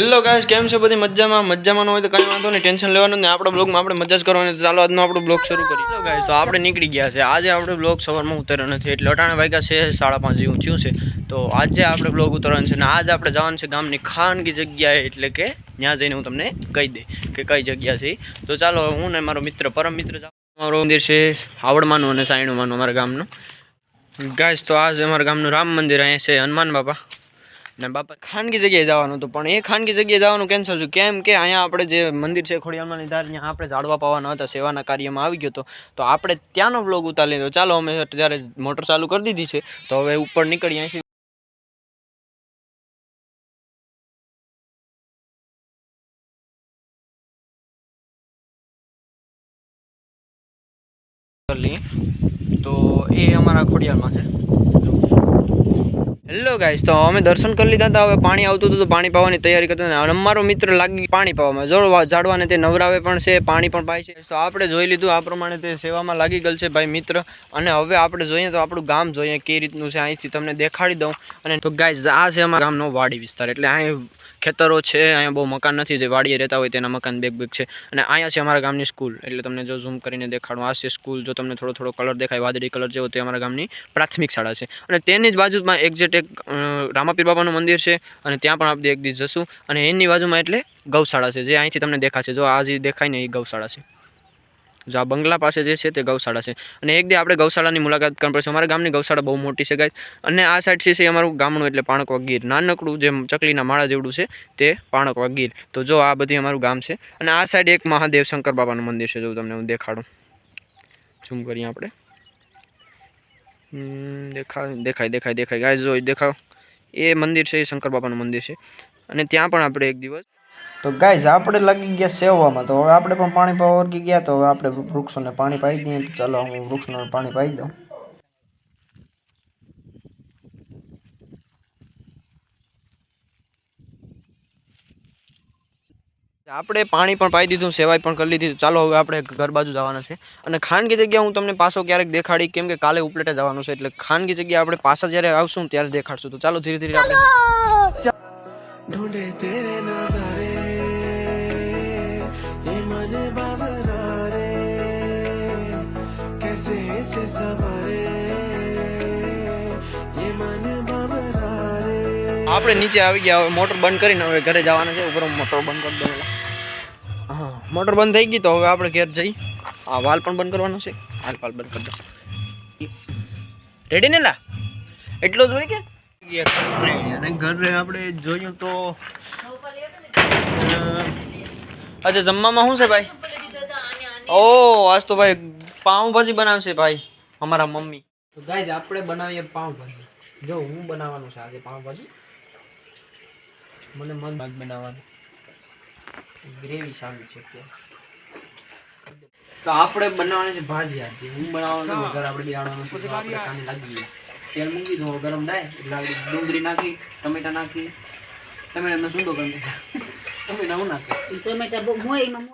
Hello guys કેમ છે બધી મજામાં? મજામાં હોય તો કઈ વાંધો નહીં, ટેન્શન લેવાનું ને આપણા બ્લોગમાં આપણે મજા જ કરવાની. ચાલો, આજનો આપણો બ્લોગ શરૂ કરીએ. ગાઈસ તો આપણે નીકળી ગયા છે. આજે આપણે બ્લોગ સવારમાં ઉતર્યો નથી. એટલે અટાણે વાગ્યા છે, સાડા પાંચ જેવું થયું છે. તો આજે આપણે બ્લોગ ઉતરવાનું છે ને આજે આપણે જવાનું છે ગામની ખાનગી જગ્યાએ. એટલે કે ત્યાં જઈને હું તમને કહી દઈ કે કઈ જગ્યા છે. તો ચાલો, હું ને મારો મિત્ર, પરમ મિત્ર મારું મંદિર છે આવડમાનું અને સાયણુમાનું અમારા ગામનું. ગાઈસ તો આજે અમારા ગામનું રામ મંદિર અહીંયા છે. હનુમાન બાપા. ને બાપા, ખાનગી જગ્યાએ જવાનું હતું, પણ એ ખાનગી જગ્યાએ જવાનું કેન્સલ થયું. કેમ કે અહીંયા આપણે જે મંદિર છે, ખોડિયાલમાંની ધાર, ત્યાં આપણે ઝાડવા પાવાના હતા, સેવાના કાર્યમાં આવી ગયો હતો. તો આપણે ત્યાંનો બ્લોગ ઉતારી લીધો. ચાલો, અમે ત્યારે મોટર ચાલુ કરી દીધી છે. તો હવે ઉપર નીકળી અહીંથી. તો એ અમારા ખોડિયાલમાં છે. હેલો ગાઈસ તો અમે દર્શન કરી લીધા હતા. હવે પાણી આવતું હતું તો પાણી પાવાની તૈયારી કરતા અને અમારો મિત્ર લાગી પાણી પાવામાં. જો ઝાડવાને તે નવરાવે પણ છે, પાણી પણ પાય છે. તો આપણે જોઈ લીધું, આ પ્રમાણે તે સેવામાં લાગી ગયેલ છે ભાઈ મિત્ર. અને હવે આપણે જોઈએ તો આપણું ગામ જોઈએ કઈ રીતનું છે. અહીંથી તમને દેખાડી દઉં. અને તો ગાઈસ આ છે અમારા ગામનો વાડી વિસ્તાર. એટલે અહીં ખેતરો છે, અહીંયા બહુ મકાન નથી. જે વાડીએ રહેતા હોય તેના મકાન બેગ બેગ છે. અને અહીંયા છે અમારા ગામની સ્કૂલ એટલે તમને જો ઝૂમ કરીને દેખાડું. આ છે સ્કૂલ જો તમને થોડો થોડો કલર દેખાય, વાદળી કલર જેવો, તે અમારા ગામની પ્રાથમિક શાળા છે. અને તેની જ બાજુમાં એક્ઝેક્ટ એક રામાપીર બાબાનું મંદિર છે અને ત્યાં પણ આપણે એક દિવસ જશું. અને એની બાજુમાં એટલે ગૌશાળા છે, જે અહીંથી તમને દેખાશે. જો આ જે દેખાય ને એ ગૌશાળા છે. જો આ બંગલા પાસે જે છે તે ગૌશાળા છે. અને એક દી આપણે ગૌશાળાની મુલાકાત કરવી પડશે. અમારા ગામની ગૌશાળા બહુ મોટી છે ગાય અને આ સાઈડ છે અમારું ગામનું એટલે પાણકવા ગીર નાનકડું જે ચકલીના માળા જેવડું છે તે પાણકવા ગીર તો જો આ બધી અમારું ગામ છે. અને આ સાઈડ એક મહાદેવ શંકર બાબાનું મંદિર છે, જો તમને હું દેખાડું. ઝૂમ કરીએ આપણે. હમ, દેખા દેખાય દેખાય દેખાય. ગાય જો દેખાવ. એ મંદિર છે એ શંકર બાબાનું મંદિર છે. અને ત્યાં પણ આપણે એક દિવસ તો ગાઈઝ આપણે લાગી ગયા સેવવામાં તો હવે આપણે પણ પાણી પાવા વર્ગી ગયા તો હવે આપણે વૃક્ષોને પાણી પાઈ દઈએ. ચાલો હું વૃક્ષોને પાણી પાઈ દઉં. આપણે પાણી પણ પાઈ દીધું સેવાય પણ કરી લીધી ચાલો હવે આપણે ઘર બાજુ જવાના છે અને ખાનગી જગ્યા હું તમને પાછો ક્યારેક દેખાડી કેમ કે કાલે ઉપલેટે જવાનું છે એટલે ખાનગી જગ્યા આપણે પાછા જ્યારે આવશું ત્યારે દેખાડશું તો ચાલો ધીરે ધીરે આપણે ढूंढे तेरे नजारे ये मन बाबरा रे कैसे इसे सवारे ये मन बाबरा रे આપણે નીચે આવી ગયા હવે મોટર બંધ કરીને હવે ઘરે જવાના છે ઉપર હું મોટર બંધ કરી દઉં એટલે. હા મોટર બંધ થઈ ગઈ તો હવે આપણે ઘેર જઈ. આ વાલ પણ બંધ કરવાનો છે. હાલ વાલ બંધ કરી દો. રેડી ને લા એટલો જ હોય કે? અને ઘરે આપણે જોયું તો અચ્છા આજે જમવામાં શું છે ભાઈ? ઓ આજ તો ભાઈ પાઉંભાજી બનાવશે ભાઈ અમારા મમ્મી. તો ગાઈઝ આપણે બનાવીએ પાઉંભાજી. જો હું બનાવવાનું છે આજે પાઉંભાજી. મને મન ભાગ બનાવવાનું. ગ્રેવી સારું છે તો આપણે બનાવવાની છે ભાજી આજે હું બનાવવાનું ઘર આપણે બેહાડવાનું છે આપણે કામે લાગી ગયા તેલ મૂકી દો ગરમ થાય એટલે ડુંગળી નાખી ટમેટા નાખી. ટમેટાનો સૂંદો કરી તમે ટમેટા હું નાખી? ટમેટા બહુ મોય એમાં.